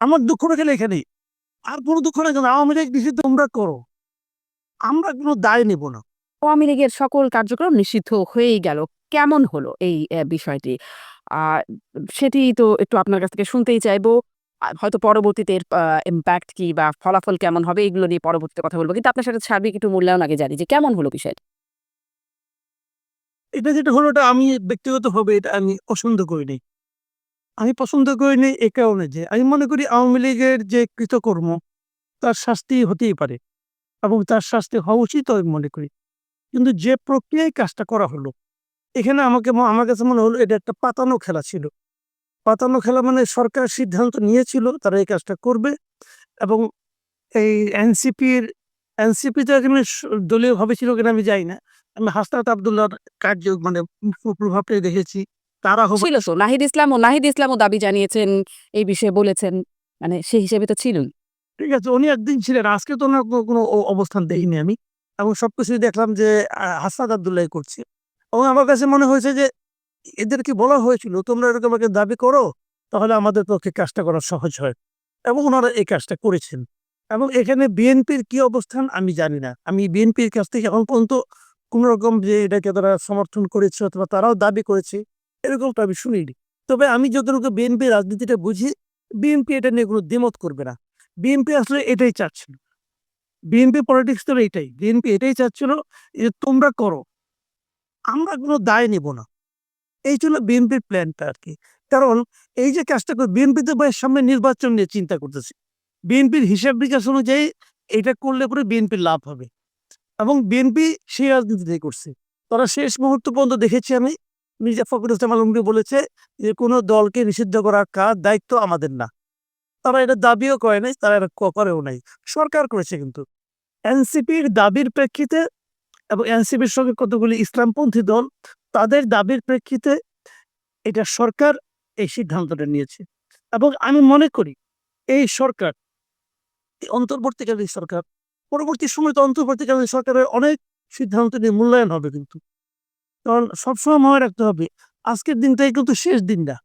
আমার দুঃখটা গেলে এখানেই আর কোনো দুঃখ না কেন আওয়ামী লীগ নিষিদ্ধ তোমরা করো। আমরা কোনো দায় নেব না। আওয়ামী লীগের সকল কার্যক্রম নিষিদ্ধ হয়েই গেল। কেমন হলো এই বিষয়টি? সেটি তো একটু আপনার কাছ থেকে শুনতেই চাইব। হয়তো পরবর্তীতে এর ইম্প্যাক্ট কি বা ফলাফল কেমন হবে এগুলো নিয়ে পরবর্তীতে কথা বলব। কিন্তু আপনার সাথে সার্বিক একটু মূল্যায়ন আগে জানি যে কেমন হলো বিষয়টা। এটা যেটা হলো এটা আমি ব্যক্তিগতভাবে এটা আমি পছন্দ করিনি। আমি পছন্দ করিনি এ কারণে যে, আমি মনে করি আওয়ামী লীগের যে কৃতকর্ম, তার শাস্তি হতেই পারে এবং তার শাস্তি হওয়া উচিত আমি মনে করি। কিন্তু যে প্রক্রিয়ায় কাজটা করা হলো, এখানে আমাকে আমার কাছে মনে হলো এটা একটা পাতানো খেলা ছিল। পাতানো খেলা মানে সরকার সিদ্ধান্ত নিয়েছিল তারা এই কাজটা করবে এবং এই এনসিপির, এনসিপি তো এখানে দলীয়ভাবে ছিল কিনা আমি যাই না। আমি হাসনাত আবদুল্লাহর কার্য মানে প্রভাবটাই দেখেছি। তারা ছিল তো। নাহিদ ইসলাম ও নাহিদ ইসলামও দাবি জানিয়েছেন এই বিষয়ে বলেছেন। মানে সেই হিসেবে তো ছিলেন ঠিক আছে উনি একদিন ছিলেন আজকে তো ওনার কোনো অবস্থান দেখিনি আমি। এবং সবকিছুই দেখলাম যে আহ, হাসনাত আবদুল্লাহ করছে। এবং আমার কাছে মনে হয়েছে যে এদেরকে বলা হয়েছিল তোমরা এরকম একটা দাবি করো তাহলে আমাদের পক্ষে কাজটা করা সহজ হয়। এবং ওনারা এই কাজটা করেছেন। এবং এখানে বিএনপির কি অবস্থান আমি জানি না। আমি বিএনপির কাছ থেকে এখন পর্যন্ত কোন রকম যে এটাকে তারা সমর্থন করেছে অথবা তারাও দাবি করেছে এরকমটা আমি শুনিনি তবে আমি যতটুকু বিএনপি রাজনীতিটা বুঝি বিএনপি এটা নিয়ে কোনো দ্বিমত করবে না বিএনপি আসলে এটাই চাচ্ছিল বিএনপি পলিটিক্স তো এটাই বিএনপি এটাই চাচ্ছিল যে তোমরা করো আমরা কোনো দায় নিব না এই ছিল বিএনপির প্ল্যানটা আর কি কারণ এই যে কাজটা করে বিএনপি তো ভাই সামনে নির্বাচন নিয়ে চিন্তা করতেছে বিএনপির হিসাব বিকাশ অনুযায়ী এটা করলে পরে বিএনপির লাভ হবে এবং বিএনপি সেই রাজনীতিটাই করছে তারা শেষ মুহূর্ত পর্যন্ত দেখেছি আমি মির্জা ফখরুল ইসলাম আলমগীর বলেছে যে, কোনো দলকে নিষিদ্ধ করার কাজ, দায়িত্ব আমাদের না। তারা এটা দাবিও করে নাই, তারা এটা করেও নাই। সরকার করেছে কিন্তু। এনসিপির দাবির প্রেক্ষিতে এবং এনসিপির সঙ্গে কতগুলি ইসলামপন্থী দল, তাদের দাবির প্রেক্ষিতে এটা সরকার এই সিদ্ধান্তটা নিয়েছে। এবং আমি মনে করি, এই সরকার অন্তর্বর্তীকালীন সরকার, পরবর্তী সময় তো অন্তর্বর্তীকালীন সরকারের অনেক সিদ্ধান্ত নিয়ে মূল্যায়ন হবে কিন্তু। কারণ সবসময় মনে রাখতে হবে, আজকের দিনটাই কিন্তু শেষ দিন না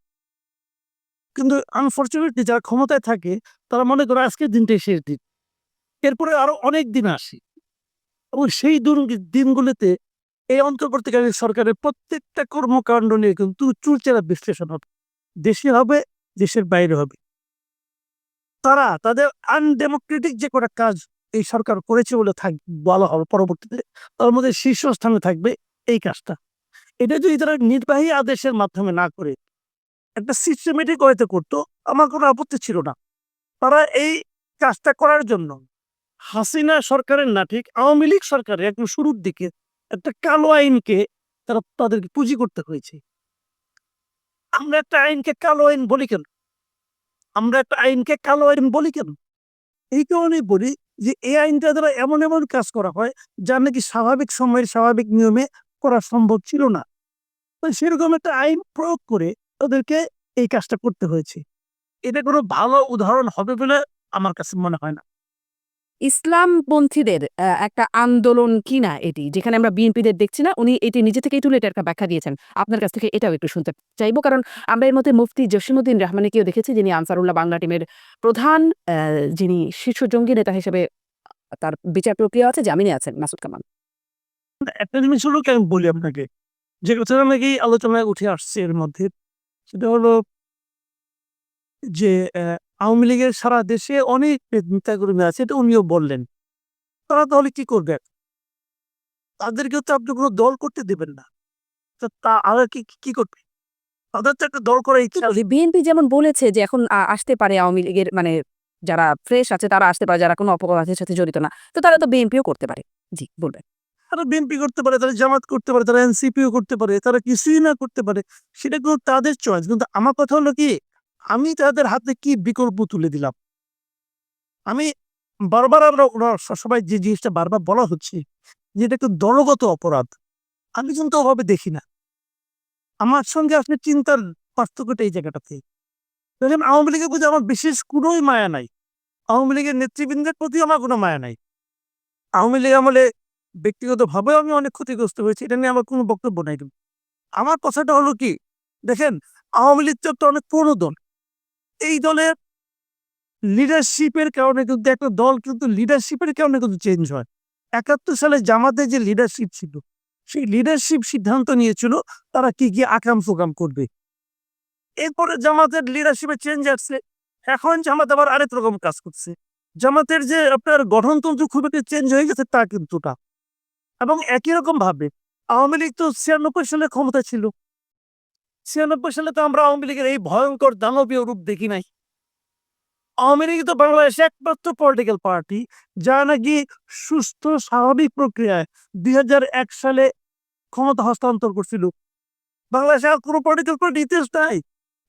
কিন্তু আনফর্চুনেটলি যারা ক্ষমতায় থাকে, তারা মনে করে আজকের দিনটাই শেষ দিন। এরপরে আরও অনেক দিন আসে। এবং সেই দিনগুলিতে এই অন্তর্বর্তীকালীন সরকারের প্রত্যেকটা কর্মকাণ্ড নিয়ে কিন্তু চুরচেরা বিশ্লেষণ হবে। দেশে হবে, দেশের বাইরে হবে। তারা, তাদের আনডেমোক্রেটিক যে কটা কাজ এই সরকার করেছে বলে থাক, বলা হবে পরবর্তীতে, তার মধ্যে শীর্ষস্থানে থাকবে এই কাজটা। এটা যদি তারা নির্বাহী আদেশের মাধ্যমে না করে, একটা সিস্টেমেটিক ওয়েতে করতো, আমার কোনো আপত্তি ছিল না। তারা এই কাজটা করার জন্য হাসিনা সরকারের না, ঠিক আওয়ামী লীগ সরকারের একদম শুরুর দিকে একটা কালো আইনকে তারা তাদেরকে পুঁজি করতে হয়েছে। আমরা একটা আইনকে কালো আইন বলি কেন? আমরা একটা আইনকে কালো আইন বলি কেন? এই কারণেই বলি যে, এই আইনটা দ্বারা এমন এমন কাজ করা হয় যা নাকি স্বাভাবিক সময়ের স্বাভাবিক নিয়মে করা সম্ভব ছিল না। তো সেরকম একটা আইন প্রয়োগ করে ওদেরকে এই কাজটা করতে হয়েছে। এটা কোনো ভালো উদাহরণ হবে বলে আমার কাছে মনে হয় না। ইসলামপন্থীদের একটা আন্দোলন কিনা এটি? যেখানে আমরা বিএনপিদের দেখছি না উনি এটি নিজে থেকেই তুলে এটা একটা ব্যাখ্যা দিয়েছেন। আপনার কাছ থেকে এটাও একটু শুনতে চাইব কারণ আমরা এর মধ্যে মুফতি জসিমুদ্দিন রহমানিকেও দেখেছি যিনি আনসারুল্লাহ বাংলা টিমের প্রধান আহ, যিনি শীর্ষ জঙ্গি নেতা হিসেবে তার বিচার প্রক্রিয়া আছে জামিনে আছেন মাসুদ কামাল। একটা জিনিস হলো কি আমি বলি আপনাকে যে কথাটা নাকি আলোচনায় উঠে আসছে এর মধ্যে, সেটা হলো যে আওয়ামী লীগের সারা দেশে অনেক নেতাকর্মী আছে, এটা উনিও বললেন। তারা তাহলে কি করবে? তাদেরকে তো আপনি কোনো দল করতে দেবেন না। তা আর কি কি করবে? তাদের তো একটা দল করার ইচ্ছা। বিএনপি যেমন বলেছে যে, এখন আসতে পারে আওয়ামী লীগের মানে যারা ফ্রেশ আছে, তারা আসতে পারে, যারা কোনো অপরাধের সাথে জড়িত না। তো তারা তো বিএনপিও করতে পারে। জি, বলবেন। তারা বিএনপি করতে পারে, তারা জামাত করতে পারে, তারা এনসিপিও করতে পারে, তারা কিছুই না করতে পারে, সেটা কিন্তু তাদের চয়েস কিন্তু আমার কথা হলো কি, আমি তাদের হাতে কি বিকল্প তুলে দিলাম? আমি বারবার আমরা সবাই যে জিনিসটা বারবার বলা হচ্ছে, যে এটা একটু দলগত অপরাধ, আমি কিন্তু ওভাবে দেখি না। আমার সঙ্গে আসলে চিন্তার পার্থক্যটা এই জায়গাটাতে। দেখেন আওয়ামী লীগের প্রতি আমার বিশেষ কোনোই মায়া নাই। আওয়ামী লীগের নেতৃবৃন্দের প্রতি আমার কোনো মায়া নাই। আওয়ামী লীগ আমলে ব্যক্তিগতভাবেও আমি অনেক ক্ষতিগ্রস্ত হয়েছি, এটা নিয়ে আমার কোনো বক্তব্য নাই কিন্তু। আমার কথাটা হলো কি, দেখেন, আওয়ামী লীগ তো একটা অনেক পুরনো দল। এই দলের লিডারশিপের কারণে কিন্তু একটা দল কিন্তু লিডারশিপের কারণে কিন্তু চেঞ্জ হয়। একাত্তর সালে জামাতে যে লিডারশিপ ছিল, সেই লিডারশিপ সিদ্ধান্ত নিয়েছিল তারা কি কি আকাম ফোকাম করবে। এরপরে জামাতের লিডারশিপে চেঞ্জ আসছে, এখন জামাত আবার আরেক রকম কাজ করছে। জামাতের যে আপনার গঠনতন্ত্র খুব একটা চেঞ্জ হয়ে গেছে তা কিন্তু না। এবং একই রকম ভাবে আওয়ামী লীগ তো ছিয়ানব্বই সালে ক্ষমতা ছিল। ছিয়ানব্বই সালে তো আমরা আওয়ামী লীগের এই ভয়ঙ্কর দানবীয় রূপ দেখি নাই। আওয়ামী লীগ তো বাংলাদেশে একমাত্র পলিটিক্যাল পার্টি যা নাকি সুস্থ, স্বাভাবিক প্রক্রিয়ায় দুই হাজার এক সালে ক্ষমতা হস্তান্তর করছিল। বাংলাদেশে আর কোনো পলিটিক্যাল পার্টি ইতিহাস নাই,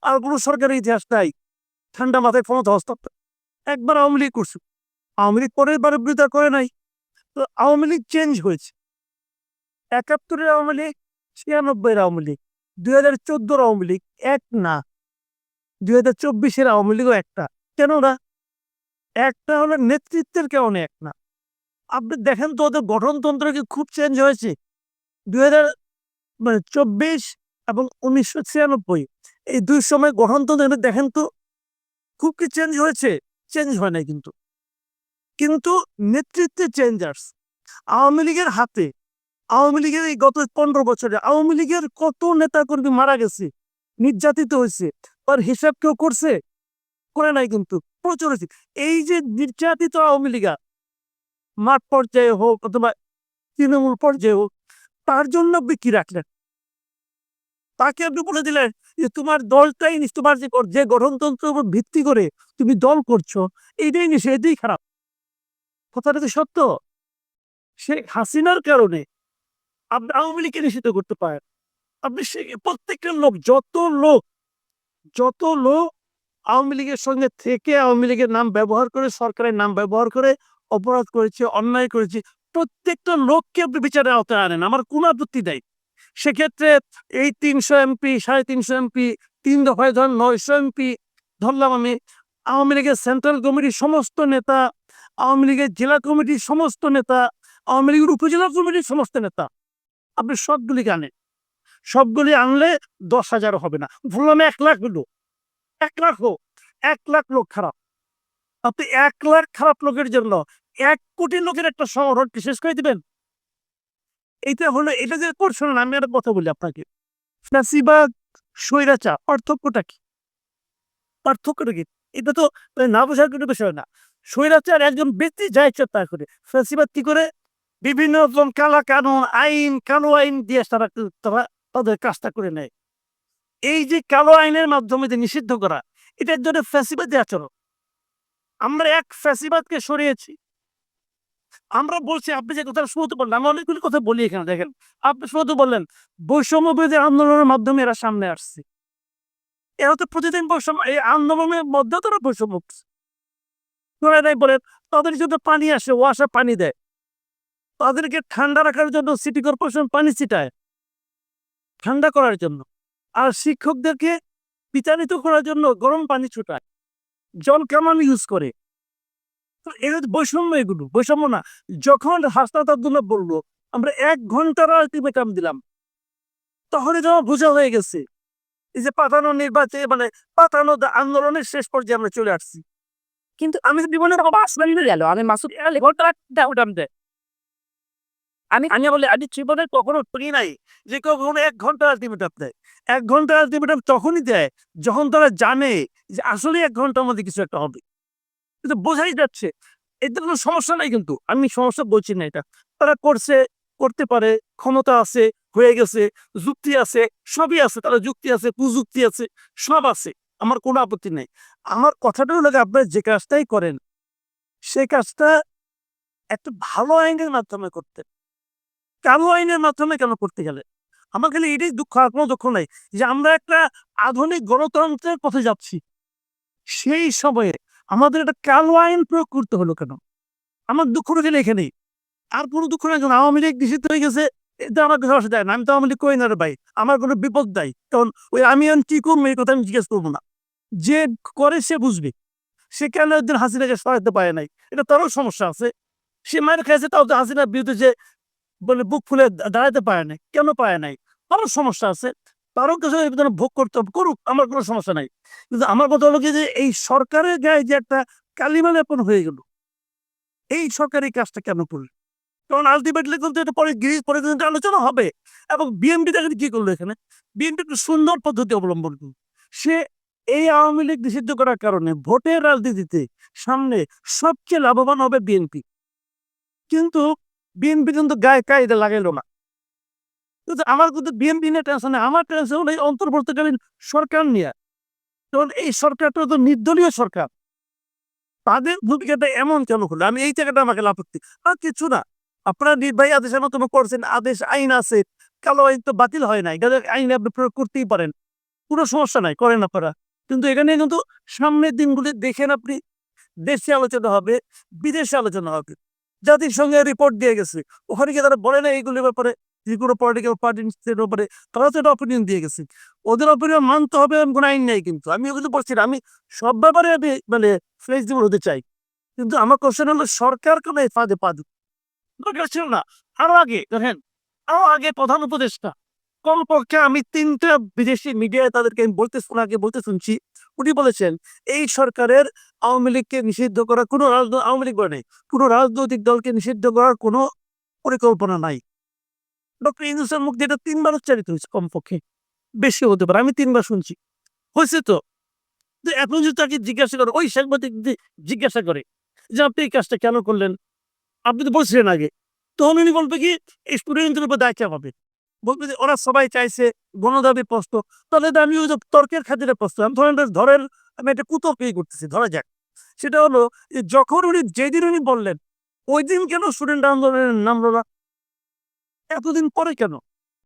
আর কোনো সরকারের ইতিহাস নাই। ঠান্ডা মাথায় ক্ষমতা হস্তান্তর। একবার আওয়ামী লীগ করছে। আওয়ামী লীগ পরের বারে বিরোধিতা করে নাই। তো আওয়ামী লীগ চেঞ্জ হয়েছে। একাত্তরের আওয়ামী লীগ, ছিয়ানব্বইয়ের আওয়ামী লীগ, দুই হাজার চোদ্দোর আওয়ামী লীগ এক না। দুই হাজার চব্বিশের আওয়ামী লীগও একটা কেন না একটা হলো নেতৃত্বের কারণে এক না। আপনি দেখেন তো ওদের গঠনতন্ত্র কি খুব চেঞ্জ হয়েছে? দুই হাজার মানে চব্বিশ এবং উনিশশো ছিয়ানব্বই, এই দুই সময় গঠনতন্ত্র দেখেন তো খুব কি চেঞ্জ হয়েছে? চেঞ্জ হয় নাই কিন্তু। কিন্তু নেতৃত্বে চেঞ্জার্স আওয়ামী লীগের হাতে আওয়ামী লীগের এই গত পনেরো বছরে আওয়ামী লীগের কত নেতা কর্মী মারা গেছে, নির্যাতিত হয়েছে, তার হিসাব কেউ করছে? করে নাই কিন্তু, প্রচুর হয়েছে। এই যে নির্যাতিত আওয়ামী লীগা, মাঠ পর্যায়ে হোক অথবা তৃণমূল পর্যায়ে হোক, তার জন্য আপনি কি রাখলেন? তাকে আপনি বলে দিলেন যে তোমার দলটাই তোমার যে যে গঠনতন্ত্রের উপর ভিত্তি করে তুমি দল করছ এইটাই নিষে এটাই খারাপ। কথাটা তো সত্য? শেখ হাসিনার কারণে আপনি আওয়ামী লীগকে নিষিদ্ধ করতে পারেন। আপনি প্রত্যেকটা লোক, যত লোক যত লোক আওয়ামী লীগের সঙ্গে থেকে আওয়ামী লীগের নাম ব্যবহার করে, সরকারের নাম ব্যবহার করে অপরাধ করেছে, অন্যায় করেছে, প্রত্যেকটা লোককে আপনি বিচারের আওতায় আনেন। আমার কোনো আপত্তি নেই। সেক্ষেত্রে এই তিনশো এমপি, সাড়ে তিনশো এমপি, তিন দফায় ধরেন নয়শো এমপি ধরলাম আমি, আওয়ামী লীগের সেন্ট্রাল কমিটির সমস্ত নেতা, আওয়ামী লীগের জেলা কমিটির সমস্ত নেতা, আওয়ামী লীগের উপজেলা কমিটির সমস্ত নেতা। আপনি সবগুলিকে আনেন। সবগুলি আনলে দশ হাজার হবে না। বললাম এক লাখ হলো। এক লাখ হোক। এক লাখ লোক খারাপ। আপনি এক লাখ খারাপ লোকের জন্য এক কোটি লোকের একটা সংগঠনকে শেষ করে দিবেন? এইটা হলো, এটা যে করছেন আমি একটা কথা বলি আপনাকে। ফ্যাসিবাদ, স্বৈরাচার, পার্থক্যটা কি? পার্থক্যটা কি? এটা তো না বোঝার কোনো বিষয় না। স্বৈরাচার একজন ব্যক্তি যা ইচ্ছা তা করে। ফ্যাসিবাদ কি করে? বিভিন্ন রকম কালা কানুন, আইন, কালো আইন দিয়ে তারা তারা তাদের কাজটা করে নেয়। এই যে কালো আইনের মাধ্যমে যে নিষিদ্ধ করা, এটার জন্য ফ্যাসিবাদী আচরণ। আমরা এক ফ্যাসিবাদকে সরিয়েছি। আমরা বলছি, আপনি যে কথা শুরুতে বললেন আমি অনেকগুলি কথা বলি এখানে, দেখেন। আপনি শুরুতে বললেন বৈষম্য বিরোধী আন্দোলনের মাধ্যমে এরা সামনে আসছে। এরা তো প্রতিদিন বৈষম্য, এই আন্দোলনের মধ্যে তারা বৈষম্য নাই বলেন, তাদের জন্য পানি আসে, ওয়াসা পানি দেয়। তাদেরকে ঠান্ডা রাখার জন্য সিটি কর্পোরেশন পানি ছিটায়। ঠান্ডা করার জন্য। আর শিক্ষকদেরকে বিতাড়িত করার জন্য গরম পানি ছুটায়। জল কামান ইউজ করে? তো এর বৈষম্য এগুলো। বৈষম্য না। যখন হাসনাত আব্দুল্লাহ বলল আমরা এক ঘণ্টার আলটিমেটাম দিলাম। তখন এটা আমার বোঝা হয়ে গেছে। এই যে পাতানো নির্বাচন মানে পাতানো আন্দোলনের শেষ পর্যায়ে আমরা চলে আসছি। কিন্তু আমি জীবনে আসমানি গেল। আমি মাসুদ ঘণ্টা দেয়। আমি আমি বলি, আমি জীবনে কখনো নাই যে কখনো এক ঘণ্টা আলটিমেটাম দেয়। এক ঘণ্টা আলটিমেটাম তখনই দেয় যখন তারা জানে যে আসলে এক ঘণ্টার মধ্যে কিছু একটা হবে। কিন্তু বোঝাই যাচ্ছে কোনো সমস্যা নাই কিন্তু। আমি সমস্যা বলছি না এটা। তারা করছে, করতে পারে, ক্ষমতা আছে, হয়ে গেছে, যুক্তি আছে, সবই আছে। তারা যুক্তি আছে প্রযুক্তি আছে, সব আছে। আমার কোনো আপত্তি নেই। আমার কথাটা হলো আপনারা যে কাজটাই করেন, সে কাজটা একটা ভালো আইনের মাধ্যমে করতে কালো আইনের মাধ্যমে কেন করতে গেলে? আমার খালি এটাই দুঃখ, আর কোনো দুঃখ নাই যে আমরা একটা আধুনিক গণতন্ত্রের পথে যাচ্ছি। সেই সময়ে আমাদের একটা কালো আইন প্রয়োগ করতে হলো কেন? আমার দুঃখ গেলে এখানেই। আর কোনো দুঃখ নাই কারণ আওয়ামী লীগ নিষিদ্ধ হয়ে গেছে এটা আমার কিছু অসুবিধা নাই। আমি তো আওয়ামী লীগ করি না রে ভাই। আমার কোনো বিপদ নাই। কারণ ওই আমি এখন কি করব এই কথা আমি জিজ্ঞেস করব না। যে করে সে বুঝবে। সে কেন একদিন হাসিনাকে সরাতে পারে নাই? এটা তারও সমস্যা আছে। সে মায়ের খাইছে, তাও তো হাসিনার বিরুদ্ধে যে বলে বুক ফুলে দাঁড়াতে পারে নাই। কেন পারে নাই? তারও সমস্যা আছে। তারও কিছু ভোগ করতে হবে, করুক, আমার কোনো সমস্যা নাই। কিন্তু আমার কথা হলো কি যে, এই সরকারের গায়ে যে একটা কালিমা লেপন হয়ে গেল, এই সরকারি কাজটা কেন করল? কারণ আলটিমেটলি কিন্তু এটা পরে পরে কিন্তু আলোচনা হবে। এবং বিএনপি দেখেন কি করল এখানে? বিএনপি একটা সুন্দর পদ্ধতি অবলম্বন করল। সে এই আওয়ামী লীগ নিষিদ্ধ করার কারণে ভোটের রাজনীতিতে সামনে সবচেয়ে লাভবান হবে বিএনপি কিন্তু বিএনপি কিন্তু গায়ে কায়দা লাগাইলো না। কিন্তু আমার কিন্তু বিএনপি নিয়ে টেনশন নেই, আমার টেনশন হলো এই অন্তর্বর্তীকালীন সরকার নিয়ে। কারণ এই সরকারটা তো নির্দলীয় সরকার। তাদের ভূমিকাটা এমন কেন হলো? আমি এই জায়গাটা আমাকে আপত্তি আর কিছু না, আপনারা নির্বাহী আদেশের মতো করছেন, আদেশ, আইন আছে, কালো আইন তো বাতিল হয় নাই। এটা আইন আপনি প্রয়োগ করতেই পারেন। কোনো সমস্যা নাই, করেন আপনারা। কিন্তু এখানে কিন্তু সামনের দিনগুলি দেখেন আপনি, দেশে আলোচনা হবে, বিদেশে আলোচনা হবে। জাতিসংঘে রিপোর্ট দিয়ে গেছে। ওখানে গিয়ে তারা বলে না এইগুলির ব্যাপারে যে কোনো পলিটিক্যাল পার্টির ব্যাপারে তারা তো এটা অপিনিয়ন দিয়ে গেছে। ওদের অপিনিয়ন মানতে হবে এমন কোনো আইন নেই কিন্তু। আমি ওগুলো বলছি না, আমি সব ব্যাপারে আমি মানে ফ্লেক্সিবল হতে চাই। কিন্তু আমার কোশ্চেন হলো সরকার কেন এই ফাঁদে পা? দরকার ছিল না। আরও আগে দেখেন আরও আগে প্রধান উপদেষ্টা কমপক্ষে আমি তিনটা বিদেশি মিডিয়ায় তাদেরকে আমি বলতে শোনাকে বলতে শুনছি। উনি বলেছেন, এই সরকারের আওয়ামী লীগকে নিষিদ্ধ করার কোনো রাজনৈতিক আওয়ামী লীগ নেই। কোনো রাজনৈতিক দলকে নিষিদ্ধ করার কোনো পরিকল্পনা নাই। ডক্টর ইউনুসের মুখ দিয়ে এটা তিনবার উচ্চারিত হয়েছে কমপক্ষে। বেশি হতে পারে, আমি তিনবার শুনছি। হয়েছে তো? এখন যদি তাকে জিজ্ঞাসা করে, ওই সাংবাদিক জিজ্ঞাসা করে যে, আপনি এই কাজটা কেন করলেন? আপনি তো বলছিলেন আগে। তখন উনি বলবে কি স্টুডেন্টদের উপর দায়িত্ব পাবে বলবে যে ওরা সবাই চাইছে গণদাবি প্রশ্ন। তাহলে আমি ওই তর্কের খাতিরে প্রশ্ন, আমি ধরেন ধরেন আমি একটা কুতর্কই করতেছি ধরা যাক। সেটা হলো যখন উনি যেদিন উনি বললেন, ওই দিন কেন স্টুডেন্ট আন্দোলনের নাম না এতদিন পরে কেন?